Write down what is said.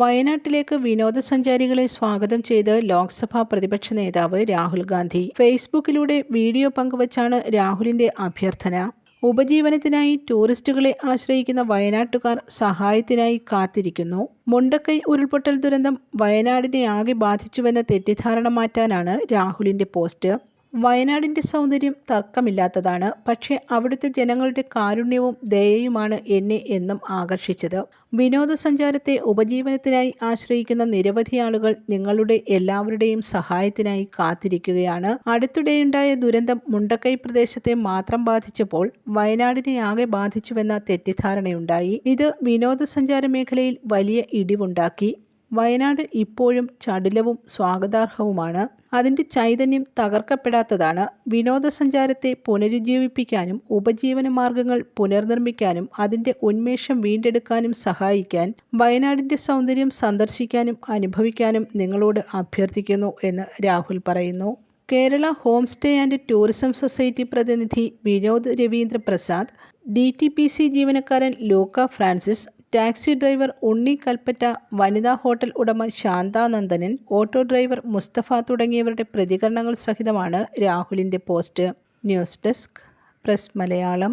വയനാട്ടിലേക്ക് വിനോദസഞ്ചാരികളെ സ്വാഗതം ചെയ്ത് ലോക്സഭാ പ്രതിപക്ഷ നേതാവ് രാഹുൽ ഗാന്ധി. ഫേസ്ബുക്കിലൂടെ വീഡിയോ പങ്കുവച്ചാണ് രാഹുലിന്റെ അഭ്യർത്ഥന. ഉപജീവനത്തിനായി ടൂറിസ്റ്റുകളെ ആശ്രയിക്കുന്ന വയനാട്ടുകാർ സഹായത്തിനായി കാത്തിരിക്കുന്നു. മുണ്ടക്കൈ ഉരുൾപൊട്ടൽ ദുരന്തം വയനാടിനെ ആകെ ബാധിച്ചുവെന്ന തെറ്റിദ്ധാരണ മാറ്റാനാണ് രാഹുലിന്റെ പോസ്റ്റ്. വയനാടിന്റെ സൗന്ദര്യം തർക്കമില്ലാത്തതാണ്. പക്ഷേ അവിടുത്തെ ജനങ്ങളുടെ കാരുണ്യവും ദയയുമാണ് എന്നെ എന്നും ആകർഷിച്ചത്. വിനോദസഞ്ചാരത്തെ ഉപജീവനത്തിനായി ആശ്രയിക്കുന്ന നിരവധി ആളുകൾ നിങ്ങളുടെ എല്ലാവരുടെയും സഹായത്തിനായി കാത്തിരിക്കുകയാണ്. അടുത്തിടെയുണ്ടായ ദുരന്തം മുണ്ടക്കൈ പ്രദേശത്തെ മാത്രം ബാധിച്ചപ്പോൾ വയനാടിനെ ആകെ ബാധിച്ചുവെന്ന തെറ്റിദ്ധാരണയുണ്ടായി. ഇത് വിനോദസഞ്ചാര മേഖലയിൽ വലിയ ഇടിവുണ്ടാക്കി. വയനാട് ഇപ്പോഴും ചടുലവും സ്വാഗതാർഹവുമാണ്. അതിന്റെ ചൈതന്യം തകർക്കപ്പെടാത്തതാണ്. വിനോദസഞ്ചാരത്തെ പുനരുജ്ജീവിപ്പിക്കാനും ഉപജീവന മാർഗങ്ങൾ പുനർനിർമ്മിക്കാനും അതിന്റെ ഉന്മേഷം വീണ്ടെടുക്കാനും സഹായിക്കാൻ വയനാടിന്റെ സൗന്ദര്യം സന്ദർശിക്കാനും അനുഭവിക്കാനും നിങ്ങളോട് അഭ്യർത്ഥിക്കുന്നു എന്ന് രാഹുൽ പറയുന്നു. Kerala home stay and tourism society പ്രതിനിധി Vinod Ravindra Prasad D T P C ജീവനക്കാരൻ ലൂക്ക ഫ്രാൻസിസ് ടാക്സി ഡ്രൈവർ ഉണ്ണി കൽപ്പറ്റ വനിതാ ഹോട്ടൽ ഉടമ ശാന്താനന്ദനൻ ഓട്ടോ ഡ്രൈവർ മുസ്തഫ തുടങ്ങിയവരുടെ പ്രതികരണങ്ങൾ സഹിതമാണ് രാഹുലിന്റെ post. News desk press Malayalam.